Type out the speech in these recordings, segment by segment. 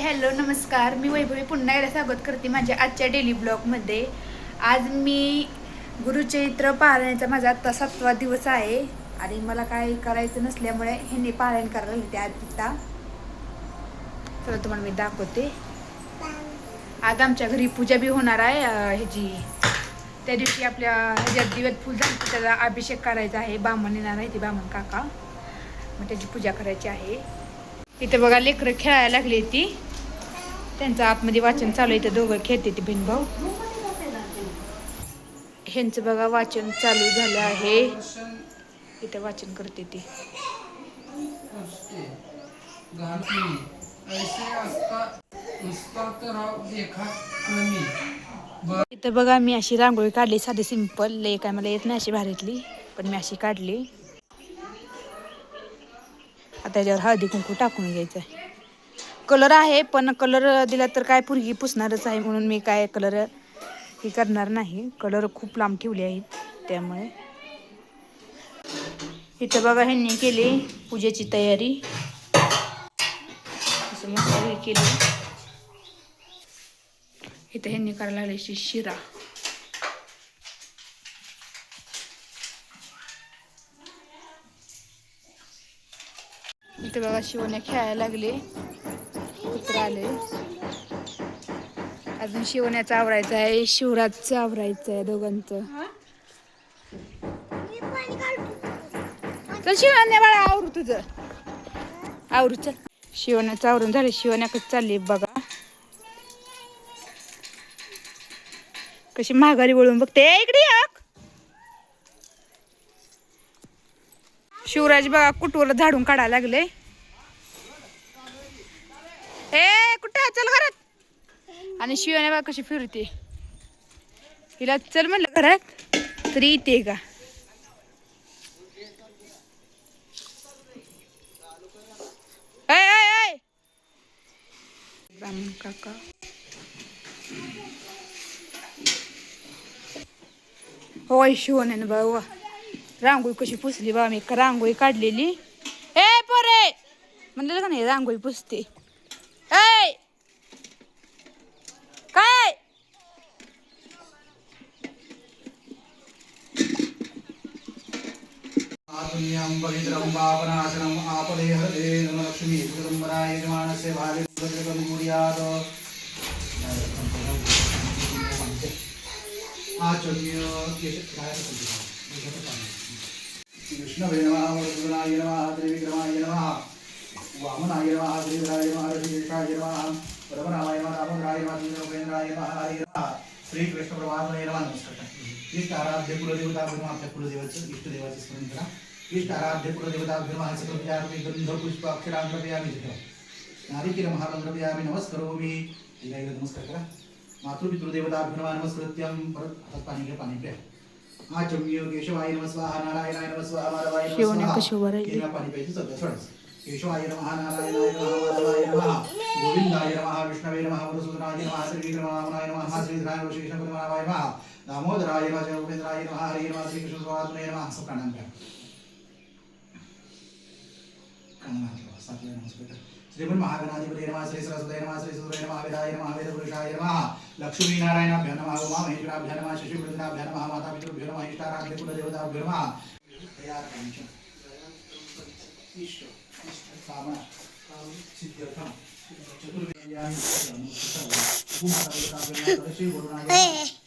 Hello नमस्कार. मी वैभवी पुन्हा एकदा स्वागत करते माझ्या आजच्या डेली ब्लॉगमध्ये आज मी गुरुचरित्र पारायणाचा माझा आत्ता सातवा दिवस आहे आणि मला काय करायचं नसल्यामुळे ह्यांनी पारायण करायला होते आत्ता. चला तुम्हाला मी दाखवते. आज आमच्या घरी पूजा बी होणार आहे ह्याची. त्या दिवशी आपल्या ह्याच्यात दिवस फुल झालं त्याचा अभिषेक करायचा आहे. बामण येणार आहे ते बामण काका. मग त्याची पूजा करायची आहे. इथं बघा लेकरं खेळायला लागली ती. त्यांचं आतमध्ये वाचन चालू आहे इथं दोघं खेळते ती बहीण भाऊ. ह्यांचं बघा वाचन चालू झालं आहे. इथं वाचन करते ती. इथं बघा मी अशी रांगोळी काढली साधी सिंपल लय काय मला येत नाही अशी भारीतली पण मी अशी काढली. आता याच्यावर हळदी कुंकू टाकून घ्यायचं आहे कलर आहे पण कलर दिला तर काय पुरगी पुसणारच आहे म्हणून मी काय कलर हे करणार नाही. कलर खूप लांब ठेवले आहेत त्यामुळे. इथं बघा ह्यांनी केली पूजेची तयारी. असं मस्त हे केली. इथं ह्यांनी करायला लागली शिरा. इथं बघा शिवण्या खेळायला लागले. कुत्र आले. अजून शिवण्याचं आवरायचं आहे शिवराजचं आवरायचं आहे दोघांचं. चल शिवण्या बाळा आवरू तुझं. आवरू चल. शिवण्याचं आवरून झालं शिवण्याकडे चालली बघा. कशी महागारी वळून बघते. इकडे याक शिवराज बघा कुटवर झाडून काढायला लागले ए कुठे चल घरात आणि शिवाने बा कशी फिरते. हिला चल म्हणलं घरात तरी येते का काका. होय शिवण्यानं बाबा रांगोळी कशी पुसली बा मी का रांगोळी काढलेली? ए पोरे! म्हणलं का नाही रांगोळी पुसते. भद्रकं कुर्यात् विष्णवे नमः वरदुनाय नमः त्रिविक्रमाय नमः वामनाय नमः श्रीधराय नमः ऋषिकेशाय नमः परमरामाय नमः रामभद्राय नमः श्रीरघुवेन्द्राय नमः हरे नमः श्रीकृष्ण परमात्मने नमः नमस्कार इष्ट आराध्य कुलदेवता गुरु आपल्या कुलदेवाचं इष्टदेवाचे स्मरण करा इष्ट आराध्य कुलदेवता गुरु सकलप्यामी गंध पुष्प अक्षरांग्रपयामी नारिकेल महारंग्रपयामी नमस्करोमि. एकदा नमस्कार करा. मातृपितृदेवता भिन्वा नमस्कृत्यम परत हातात पाणी घ्या पाणी प्या. आचम्य केशवाय नमः स्वाहा नारायणाय नमः स्वाहा माधवाय नमः शिवने स्वाहा. कशी उभं राहिली? केला पाणी प्यायचं सगळं सोडायचं केशवाय नमः नारायणाय नमः माधवाय नमः गोविंदाय नमः विष्णवे नमः मधुसूदनाय नमः श्रीविक्रमाय नमः श्रीधराय वशिष्ठपरमाय नमः दामोदराय नमः जगोपेंद्राय नमः हरे नमः श्रीकृष्ण स्वात्मने नमः असं प्राणायाम करा. नमस्कार करा. श्रीमन महागणाधिपती नमः श्री सरस्वती नमः श्री सुदय नमः वेदाय नमः वेदपुरुषाय नमः लक्ष्मी नारायणाभ्य नमः उमा महेश्वराभ्य नमः शशिवृंदाभ्य नमः माता पितृभ्यो नमः इष्टाराध्य कुलदेवताभ्यो नमः। तयार करायचं.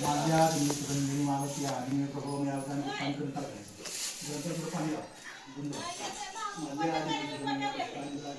माझ्या दिनी सुगंधी मावत्या दिने प्रभो मी अवधान पुष्पांकन करायचं नंतर पाणी गुंड. माझ्या दिनी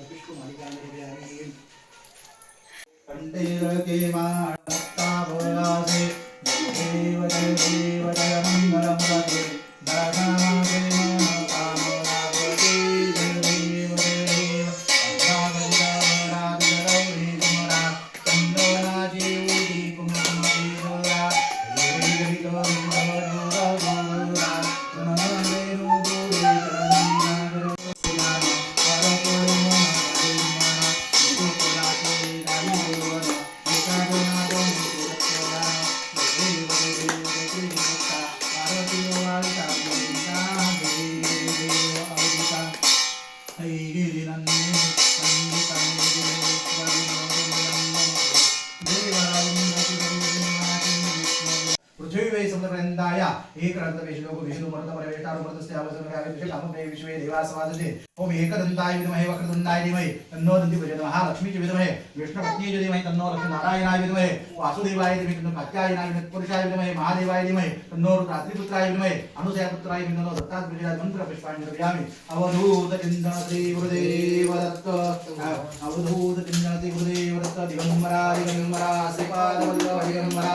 ఏకరంత విష్ణు విష్ణుమృత మృతస్తే అవసరమే విశ్వే దేవా సమాజే ఓం ఏకదంతాయ విద్మహే వక్రదంతాయ ధీమహి తన్నో దంతి భుజన మహాలక్ష్మీ విద్మహే విష్ణుపత్యే ధీమహి తన్నో లక్ష్మీ నారాయణాయ విద్మహే వాసుదేవాయ ధీమహి తన్నో కాత్యాయనాయ విద్మహి పురుషాయ విద్మహే మహాదేవాయ ధీమహి తన్నో రుద్రాద్రిపుత్రాయ విద్మహే అనుసయ పుత్రాయ విద్మహే దత్తాద్రిజాయ మంత్ర పుష్పాంజలి ప్రయామి అవధూత చింతన శ్రీ గురుదేవ దత్త అవధూత చింతన శ్రీ గురుదేవ దత్త దిగంబరా దిగంబరా శ్రీపాద వల్లభ దిగంబరా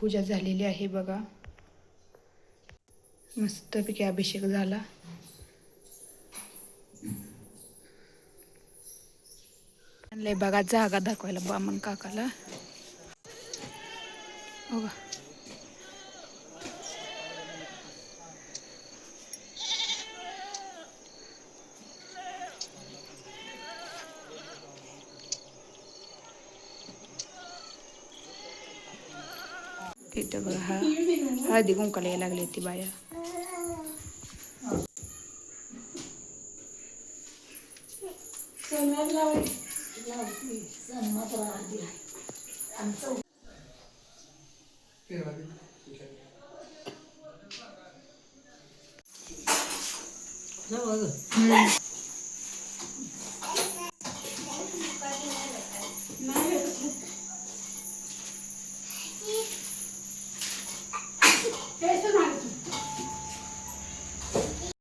पूजा झालेली आहे बघा. मस्तपैकी अभिषेक झाला. बघा जागा दाखवायला बामण काकाला. बघा. इथं बघा हा. हळदी कुंकाला यायला लागली ती बाया.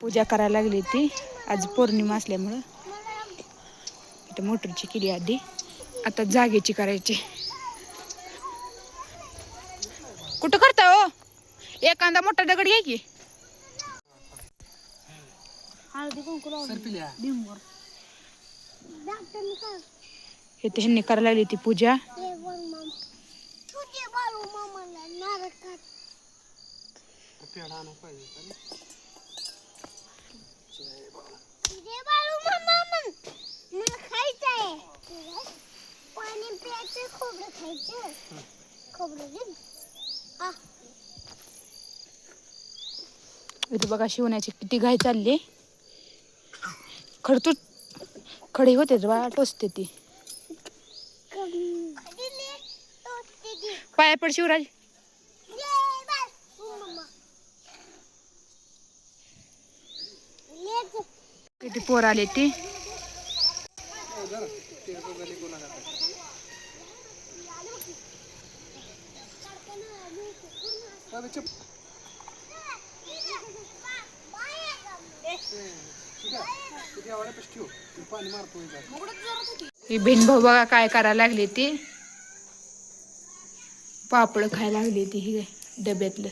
पूजा करायला लागली ती आज पौर्णिमा असल्यामुळं. इथं मोटरची केली आधी. आता जागेची करायची. कुठं करता हो? एखादा मोठा दगड घ्या की. ह्यांनी करायला लागली ती पूजा. मामाला नरकात तुझे बाळू मामा म्हण मला खायचं आहे पाणी प्यायचं खोबरं खायचं खोबरं दे हा इथे बघा शिवण्याची किती घाई चालली. खडतू खडे होते बा टोचते ती. पाया पड शिवराज. लेच किती पोर आले ती. ही बहीण भाऊ बघा काय करायला लागली ती? पापड खायला लागली ती ही डब्यातलं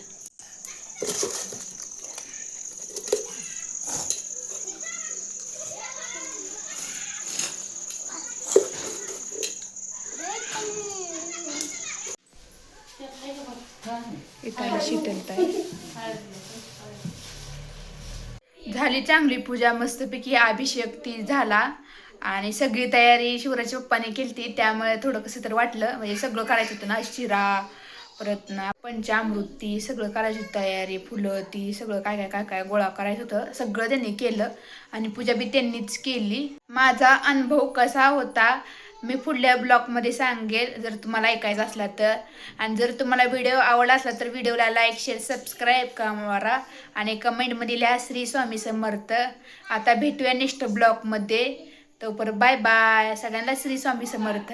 इथं शीतलताई झाली चांगली पूजा मस्तपैकी अभिषेक ती झाला. आणि सगळी तयारी शिवराच्या पप्पाने केली ती त्यामुळे थोडं कसं तर वाटलं. म्हणजे सगळं करायचं होतं ना शिरा परत ना पंचामृत ती सगळं करायची होती तयारी फुलं ती सगळं काय काय काय काय गोळा करायचं होतं. सगळं त्यांनी केलं. आणि पूजा बी त्यांनीच केली. माझा अनुभव कसा होता मी पुढल्या ब्लॉगमध्ये सांगेल जर तुम्हाला ऐकायचं असला तर. आणि जर तुम्हाला व्हिडिओ आवडला असला तर व्हिडिओला लाईक शेअर सबस्क्राईब करा आणि कमेंटमध्ये लिहा श्री स्वामी समर्थ. आता भेटूया नेक्स्ट ब्लॉगमध्ये. तोपर्यंत बाय बाय सगळ्यांना श्री स्वामी समर्थ.